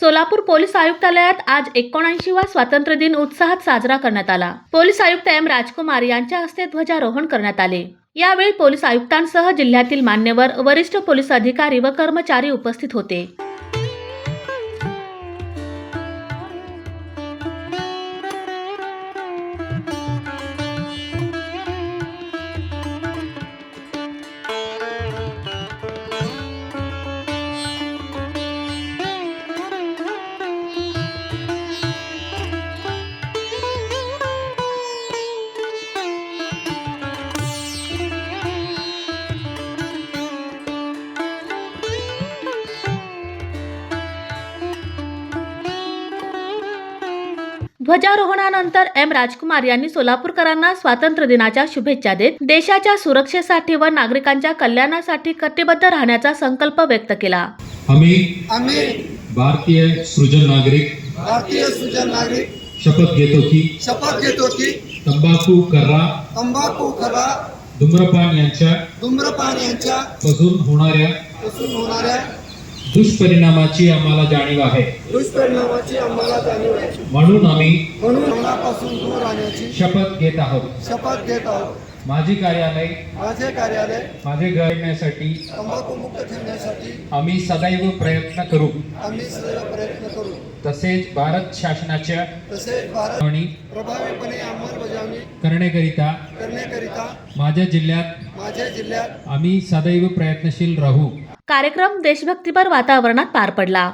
Solapur police आयुक्तालयात आज एकोणऐंशीवा स्वातंत्र्य दिन उत्साहात साजरा करण्यात आला. पोलीस आयुक्त एम राजकुमार यांच्या हस्ते ध्वजारोहण करण्यात आले. यावेळी पोलीस आयुक्तांसह जिल्ह्यातील मान्यवर वरिष्ठ पोलीस अधिकारी व कर्मचारी उपस्थित होते. ध्वजारोहणानंतर एम राजकुमार यांनी सोलापूरकरांना स्वातंत्र्य दिनाच्या शुभेच्छा देत देशाच्या सुरक्षेसाठी व नागरिकांच्या कल्याणासाठी कटिबद्ध राहण्याचा संकल्प व्यक्त केला. आम्ही आम्ही भारतीय सृजन नागरिक भारतीय सुजन नागरिक शपथ घेतो की शपथ घेतो की तंबाखू कर्रा तंबाखू खरा धूम्रपान यांच्या धूम्रपान यांच्या पासून होणाऱ्या पासून होणाऱ्या दुष्परिणामाची आम्हाला जाणीव आहे. दुष्परिणामाची आम्हाला जाणीव आहे. म्हणून आम्ही म्हणून मनापासून दूर राहण्याची शपथ घेत आहोत. शपथ घेत आहोत. माझी कार्यालय माझे कार्यालय माझे घर येण्यासाठी तंबाखू मुक्त ठेवण्यासाठी आम्ही सदैव प्रयत्न करू. आम्ही सदैव प्रयत्न करू. तसेच भारत शासनाच्या तसेच भारत आणि प्रभावीपणे अंमलबजावणी करण्याकरिता करण्याकरिता माझ्या जिल्ह्यात माझ्या जिल्ह्यात आम्ही सदैव प्रयत्नशील राहू. कार्यक्रम देशभक्तीपर वातावरणात पार पडला.